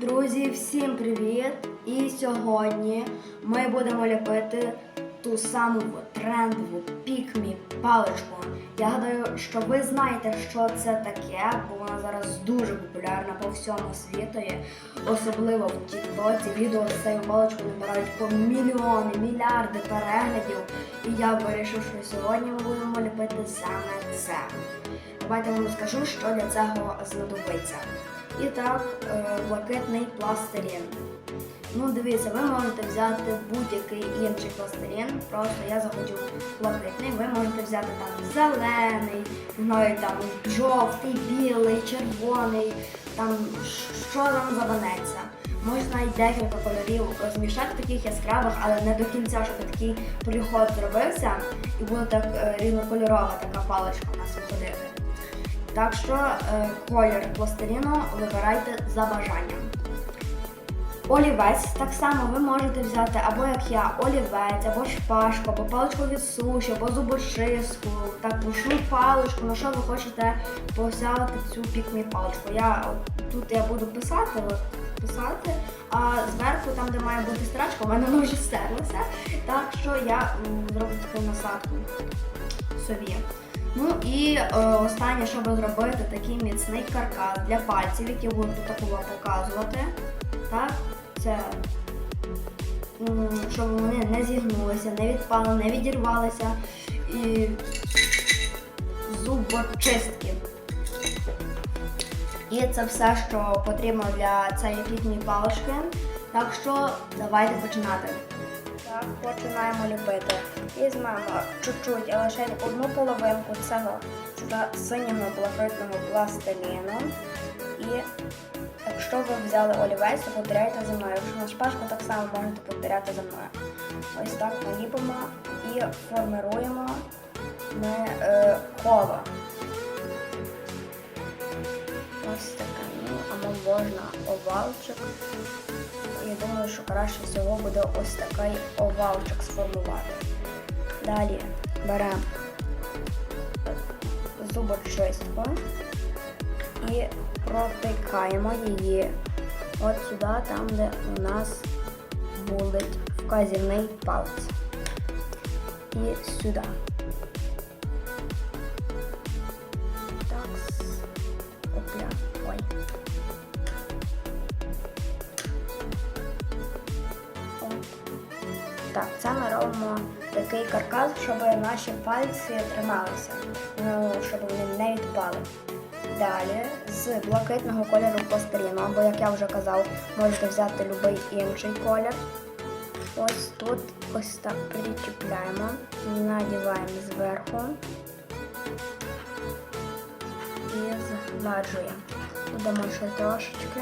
Друзі, всім привіт! І сьогодні ми будемо ліпити ту саму трендову пікмі паличку. Я гадаю, що ви знаєте, що це таке, бо вона зараз дуже популярна по всьому світу. Особливо в Тіктоці відео з цією паличкою набирають по мільйони, мільярди переглядів. І я вирішив, що сьогодні ми будемо ліпити саме це. Давайте вам розкажу, що для цього знадобиться. І так, е, блакитний пластилін. Ну, дивіться, ви можете взяти будь-який інший пластилін. Просто я захотів блакитний. Ви можете взяти там зелений, знаю, там жовтий, білий, червоний, там що вам забанеться. Можна навіть декілька кольорів розмішати таких яскравих, але не до кінця, щоб такий приход зробився, і буде так е, різнокольорова така паличка у нас виходити. Так що е, колір пластиліну вибирайте за бажанням. Олівець так само ви можете взяти або як я, олівець, або шпажку, або паличку від суші, або зубочистку, так пушну паличку, на що ви хочете посяти цю пікмі паличку. Я тут я буду писати, от, писати, а зверху, там, де має бути страчка, у мене вже стерлося. Так що я зроблю таку насадку собі. Ну і е, останнє, щоб зробити такий міцний каркас для пальців, які буду такого показувати. Так, це щоб вони не зігнулися, не відпали, не відірвалися. І зубочистки. І це все, що потрібно для цієї пітньої палички. Так що давайте починати. Починаємо ліпити. Візьмемо чуть-чуть, а лише одну половинку цього синього блакитного пластиліну. І якщо ви взяли олівець, то повторяйте за мною. Якщо на шпажку, так само можете повторяти за мною. Ось так наліпимо і формируємо ми е, коло. Можна овалчик. Я думаю, що краще всього буде ось такий овалчик сформувати. Далі беремо зубочистку і протикаємо її от сюди, там, де у нас буде вказівний палець. І сюди. Так, це ми робимо такий каркас, щоб наші пальці трималися, ну, щоб вони не відпали. Далі з блакитного кольору пластиліну, або, як я вже казав, можете взяти будь-який інший колір. Ось тут ось так причіпляємо, надіваємо зверху і згладжуємо. Додамо ще трошечки.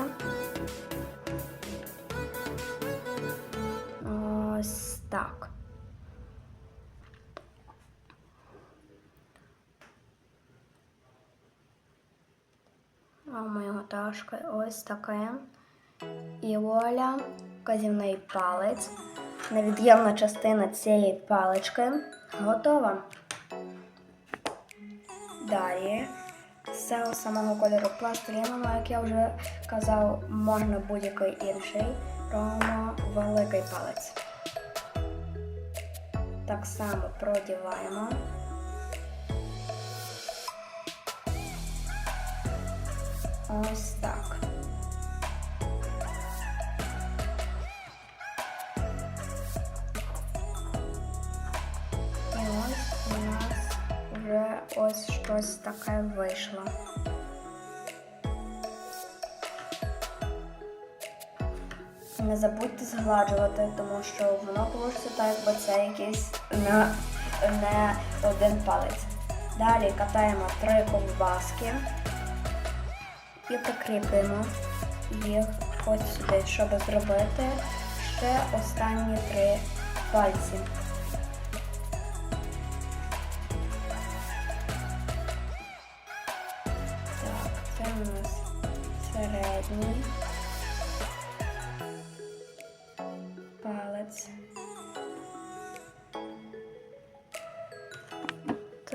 Так. А моєго ташка ось таке. І вуаля, казівний палець. Невід'ємна частина цієї палички готова. Далі з самого кольору пластиліну, як я вже казав, можна будь-який інший. Робимо великий палець. Так само продіваємо. Ось так. І ось у нас вже ось щось таке вийшло. Не забудьте згладжувати, тому що воно вийде так, якби це якийсь не, не один палець. Далі катаємо три ковбаски і прикріплюємо їх ось сюди, щоб зробити ще останні три пальці. Так, це у нас середній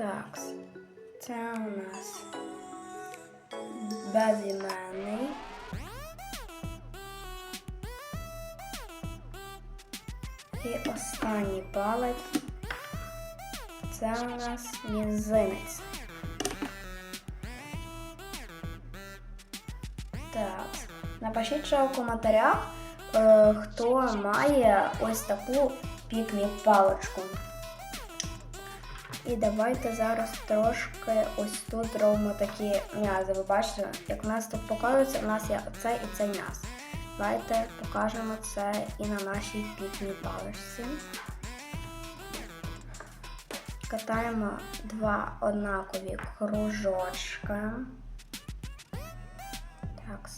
Так, це у нас безіменний. І останній палець. Це у нас мізинець. Так, напишіть ще в коментарях, е, хто має ось таку пікні-паличку. І давайте зараз трошки ось тут зробимо такі м'язи. Ви бачите, як у нас тут показується, у нас є оцей і цей м'яз. Давайте покажемо це і на нашій пікмі паличці. Катаємо два однакові кружочки. Так.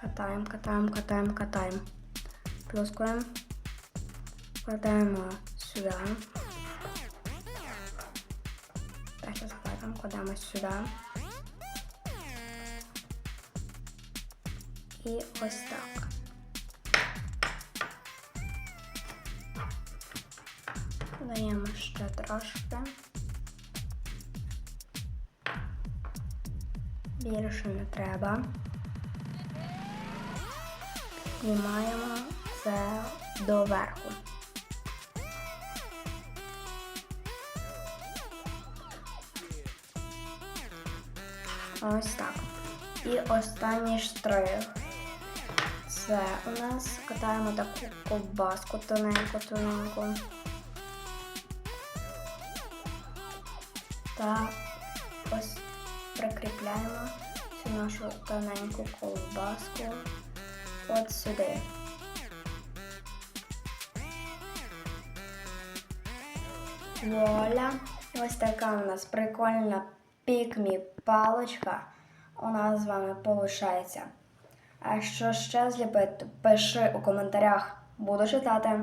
Катаємо, катаємо, катаємо, катаємо. Плюскуємо. Кладаємо сюди. Кладемо, сюди. І ось так. Даємо ще трошки. Більше не треба. Знімаємо це доверху. Ось так. І останній штрих. Це у нас катаємо таку ковбаску тоненьку-тоненьку. Та ось прикріпляємо цю нашу тоненьку ковбаску от сюди. Вуаля. Ось така у нас прикольна пікмі паличка у нас з вами виходить. А що ще зліпити, пиши у коментарях, буду читати.